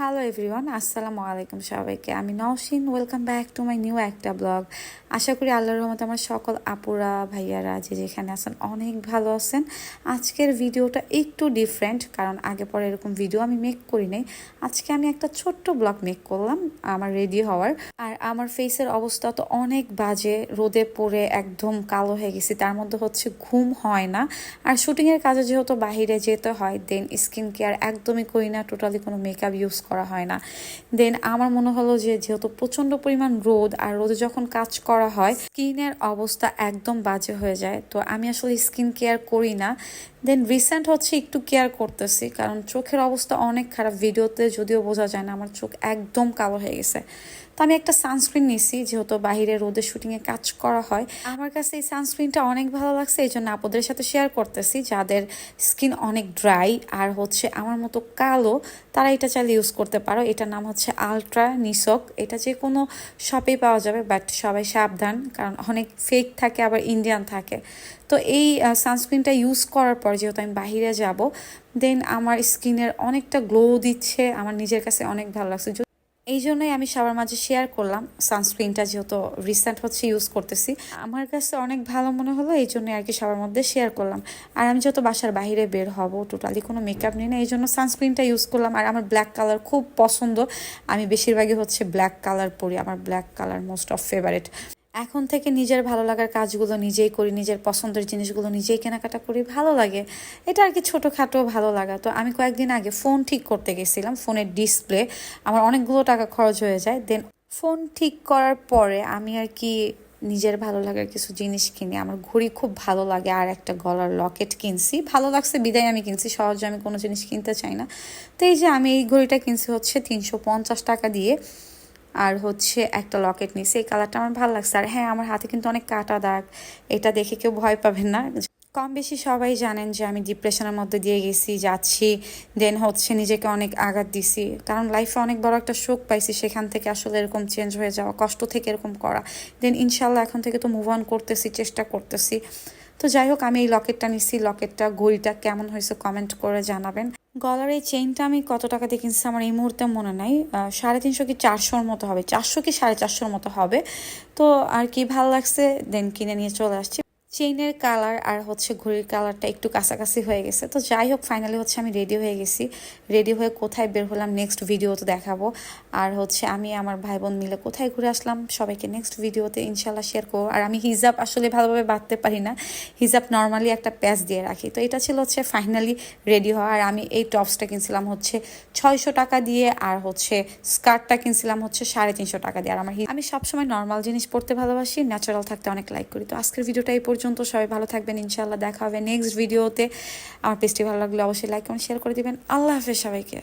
Hello everyone আসসালামু আলাইকুম সবাইকে। আমি Nowshin. Welcome back to my new একটা ব্লগ আশা করি আল্লাহর রহমতে আমার সকল আপুরা, ভাইয়ারা যে যেখানে আছেন অনেক ভালো আছেন। আজকের ভিডিওটা একটু ডিফারেন্ট কারণ আগে পরে এরকম ভিডিও আমি মেক করি নাই। আজকে আমি একটা ছোট্ট ব্লগ মেক করলাম, আমার রেডি হওয়ার। আর আমার ফেসের অবস্থা তো অনেক বাজে, রোদে পড়ে একদম কালো হয়ে গেছি, তার মধ্যে হচ্ছে ঘুম হয় না। আর শুটিংয়ের কাজে যেহেতু বাহিরে যেতে হয় দেন স্কিন কেয়ার একদমই করি না টোটালি কোনো মেকআপ ইউজ করা হয় না। দেন আমার মনে হলো যে, যেহেতু প্রচণ্ড পরিমাণ রোদ আর রোদে যখন কাজ করা হয়, স্কিনের অবস্থা একদম বাজে হয়ে যায়। তো আমি আসলে স্কিন কেয়ার করি না। দেন রিসেন্ট হচ্ছে একটু কেয়ার করতেছি, কারণ চোখের অবস্থা অনেক খারাপ। ভিডিওতে যদিও বোঝা যায় না, আমার চোখ একদম কালো হয়ে গেছে। তো আমি একটা সানস্ক্রিন নিছি, যেহেতু বাহিরে রোদে শুটিংয়ে কাজ করা হয়। আমার কাছে এই সানস্ক্রিনটা অনেক ভালো লাগছে, এই জন্য আপনাদের সাথে শেয়ার করতেছি। যাদের স্কিন অনেক ড্রাই আর হচ্ছে আমার মতো কালো, তারা এটা চাইলে ইউজ করতে পারো। এটার নাম হচ্ছে আলট্রা নিসক এটা যে কোনো শপেই পাওয়া যাবে বাট সবাই সাবধান, কারণ অনেক ফেক থাকে, আবার ইন্ডিয়ান থাকে। তো এই সানস্ক্রিনটা ইউজ করার পর যেহেতু আমি বাহিরে যাব দেন আমার স্কিনের অনেকটা গ্লো দিচ্ছে, আমার নিজের কাছে অনেক ভালো লাগছে। এই জন্যই আমি সবার মাঝে শেয়ার করলাম। সানস্ক্রিনটা যেহেতু রিসেন্ট হচ্ছে ইউজ করতেছি। আমার কাছে অনেক ভালো মনে হলো এই জন্যই আর কি সবার মধ্যে শেয়ার করলাম। আর আমি যত বাসার বাহিরে বের হব টোটালি কোনো মেকআপ নেই না এই জন্য সানস্ক্রিনটা ইউজ করলাম। আর আমার ব্ল্যাক কালার খুব পছন্দ। আমি বেশিরভাগই হচ্ছে ব্ল্যাক কালার পরি, আমার black colour most of favourite এখন থেকে নিজের ভালো লাগার কাজগুলো নিজেই করি, নিজের পছন্দের জিনিসগুলো নিজেই কেনাকাটা করি, ভালো লাগে। এটা আর কি ছোটোখাটো ভালো লাগা। তো আমি কয়েকদিন আগে ফোন ঠিক করতে গেছিলাম, ফোনের ডিসপ্লে, আমার অনেকগুলো টাকা খরচ হয়ে যায়। দেন ফোন ঠিক করার পরে আমি আর কি নিজের ভালো লাগার কিছু জিনিস কিনি। আমার ঘড়ি খুব ভালো লাগে, আর একটা গলার লকেট কিনছি। ভালো লাগছে, বিদায় আমি কিনছি, সহজে আমি কোনো জিনিস কিনতে চাই না। তো এই যে আমি এই ঘড়িটা কিনছি হচ্ছে তিনশো পঞ্চাশ টাকা দিয়ে। আর হচ্ছে একটা লকেট নিয়েছি এই কালারটা আমার ভালো লাগছে। আর হ্যাঁ আমার হাতে কিন্তু অনেক কাটা দাগ। এটা দেখে কেউ ভয় পাবেন না। কম বেশি সবাই জানেন যে আমি ডিপ্রেশনের মধ্যে দিয়ে গেছি, যাচ্ছি, দেন হচ্ছে নিজেকে অনেক আঘাত দিছি। কারণ লাইফে অনেক বড় একটা শোক পাইছি, সেখান থেকে আসলে এরকম চেঞ্জ হয়ে যাওয়া, কষ্ট থেকে এরকম করা। দেন ইনশাল্লাহ এখন থেকে তো মুভ অন করতেছি, চেষ্টা করতেছি। তো যাই হোক, আমি এই লকেটটা নিছি। লকেটটা, ঘড়িটা কেমন হয়েছে কমেন্ট করে জানাবেন। গলার এই চেইনটা আমি কত টাকা দিয়ে কিনছি আমার এই মুহূর্তে মনে নাই। সাড়ে তিনশো কি চারশোর মতো হবে, চারশো কি সাড়ে চারশোর মতো হবে। তো আর কি ভালো লাগছে দেন কিনে নিয়ে চলে আসছি। চেইনের কালার আর হচ্ছে ঘড়ির কালারটা একটু কাছাকাছি হয়ে গেছে। তো যাই হোক ফাইনালি হচ্ছে আমি রেডি হয়ে গেছি। রেডি হয়ে কোথায় বের হলাম নেক্সট ভিডিওতে দেখাবো। আর হচ্ছে আমি আমার ভাই বোন মিলে কোথায় ঘুরে আসলাম, সবাইকে নেক্সট ভিডিওতে ইনশাল্লাহ শেয়ার করব। আর আমি হিজাব আসলে ভালোভাবে বাঁধতে পারি না। হিজাব নর্মালি একটা প্যাচ দিয়ে রাখি। তো এটা ছিল হচ্ছে ফাইনালি রেডি হওয়া। আর আমি এই টপসটা কিনছিলাম হচ্ছে ছয়শো টাকা দিয়ে, আর হচ্ছে স্কার্টটা কিনছিলাম হচ্ছে সাড়ে তিনশো টাকা দিয়ে। আর আমার আমি সবসময় নর্মাল জিনিস পড়তে ভালোবাসি ন্যাচারাল থাকতে অনেক লাইক করি। তো আজকের ভিডিওটা এই পর্যন্ত সবাই ভালো থাকবেন ইনশাল্লাহ দেখা হবে নেক্সট ভিডিওতে আমার পেজটি ভালো লাগলে অবশ্যই লাইক কমেন্ট শেয়ার করে দিবেন। আল্লাহ হাফেজ সবাইকে।